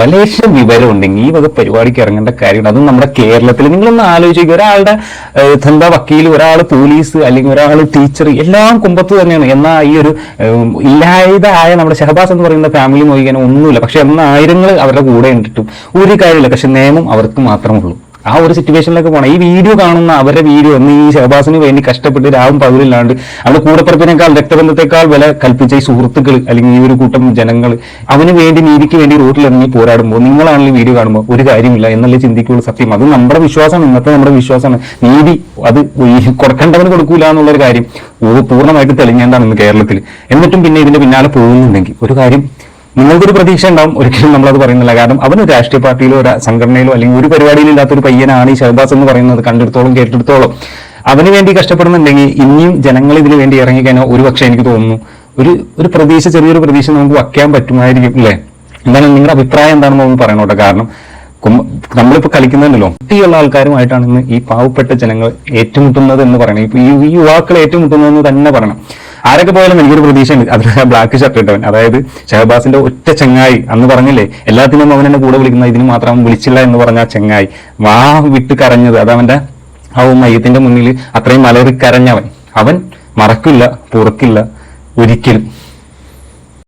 പലേശം വിവരം ഉണ്ടെങ്കിൽ ഈ വക പരിപാടിക്ക് ഇറങ്ങേണ്ട കാര്യമുണ്ട്. അതും നമ്മുടെ കേരളത്തിൽ. നിങ്ങളൊന്ന് ആലോചിക്കുക. ഒരാളുടെ എന്താ വക്കീൽ ഒരാൾ പോലീസ് അല്ലെങ്കിൽ ഒരാൾ ടീച്ചർ എല്ലാം കുമ്പത്ത് തന്നെയാണ്. എന്നാൽ ഈ ഒരു ഇല്ലായതായ നമ്മുടെ ഷഹബാസ് എന്ന് പറയുന്ന ഫാമിലി നോക്കിക്കാൻ ഒന്നുമില്ല. പക്ഷെ എന്നായിരങ്ങൾ അവരുടെ കൂടെ ഉണ്ടിട്ടും ഒരു കാര്യമില്ല. പക്ഷെ നിയമം അവർക്ക് മാത്രമേ ഉള്ളൂ. ആ ഒരു സിറ്റുവേഷനിലേക്ക് പോകണം ഈ വീഡിയോ കാണുന്ന അവരുടെ വീഡിയോ ഒന്ന് ഈ ഷഹബാസിന് വേണ്ടി കഷ്ടപ്പെട്ട് രാവും പകലില്ലാണ്ട് അവരുടെ കൂടപ്പുറപ്പിനേക്കാൾ രക്തബന്ധത്തെക്കാൾ വില കൽപ്പിച്ച ഈ സുഹൃത്തുക്കൾ അല്ലെങ്കിൽ ഈ ഒരു കൂട്ടം ജനങ്ങൾ അവന് വേണ്ടി നീതിക്ക് വേണ്ടി റോട്ടിലിറങ്ങി പോരാടുമ്പോൾ നിങ്ങളാണെങ്കിൽ വീഡിയോ കാണുമ്പോൾ ഒരു കാര്യമില്ല എന്നല്ലേ ചിന്തിക്കുള്ളൂ സത്യം. അത് നമ്മുടെ വിശ്വാസമാണ്. ഇന്നത്തെ നമ്മുടെ വിശ്വാസമാണ്. നീതി അത് കൊടുക്കേണ്ടവന് കൊടുക്കൂല എന്നുള്ളൊരു കാര്യം. പൂർണമായിട്ട് തെളിഞ്ഞേണ്ടാണ് ഇന്ന് കേരളത്തിൽ എന്നിട്ടും പിന്നെ ഇതിന്റെ പിന്നാലെ പോകുന്നുണ്ടെങ്കിൽ ഒരു കാര്യം നിങ്ങൾക്കൊരു പ്രതീക്ഷ ഉണ്ടാവും ഒരിക്കലും നമ്മളത് പറയുന്നില്ല. കാരണം അവന് രാഷ്ട്രീയ പാർട്ടിയിലോ ഒരു സംഘടനയിലോ അല്ലെങ്കിൽ ഒരു പരിപാടിയിലും ഇല്ലാത്തൊരു പയ്യനാണ് ഈ ഷഹബാസ് എന്ന് പറയുന്നത് കണ്ടെടുത്തോളം കേട്ടെടുത്തോളം. അവന് വേണ്ടി കഷ്ടപ്പെടുന്നുണ്ടെങ്കിൽ ഇനിയും ജനങ്ങൾ ഇതിന് വേണ്ടി ഇറങ്ങിക്കഴിഞ്ഞാൽ ഒരു പക്ഷേ എനിക്ക് തോന്നുന്നു ഒരു ഒരു പ്രതീക്ഷ ചെറിയൊരു പ്രതീക്ഷ നമുക്ക് വയ്ക്കാൻ പറ്റുമായിരിക്കും അല്ലേ? എന്താണ് നിങ്ങളുടെ അഭിപ്രായം എന്താണെന്ന് ഒന്ന് പറയണോട്ടെ കാരണം നമ്മളിപ്പോൾ നമ്മളിപ്പോ കളിക്കുന്നുണ്ടല്ലോ. കുട്ടിയുള്ള ആൾക്കാരുമായിട്ടാണ് ഇന്ന് ഈ പാവപ്പെട്ട ജനങ്ങൾ ഏറ്റുമുട്ടുന്നത് എന്ന് പറയണം. ഈ യുവാക്കൾ ഏറ്റുമുട്ടുന്നതെന്ന് തന്നെ പറയണം. ആരൊക്കെ പോയാലും എനിക്കൊരു പ്രതീക്ഷയുണ്ട്. അതിൽ ബ്ലാക്ക് ഷർട്ട് ഇട്ടവൻ. അതായത് ഷഹബാസിന്റെ ഒറ്റ ചെങ്ങായി അന്ന് പറഞ്ഞില്ലേ എല്ലാത്തിനും അവൻ എന്നെ കൂടെ വിളിക്കുന്ന ഇതിന് മാത്രം വിളിച്ചില്ല എന്ന് പറഞ്ഞ ആ ചെങ്ങായി. വാ വിട്ട് കരഞ്ഞത് അതവന്റെ ആ മയ്യത്തിന്റെ മുന്നിൽ അത്രയും മലറി കരഞ്ഞവൻ. അവൻ മറക്കില്ല പുറക്കില്ല ഒരിക്കലും.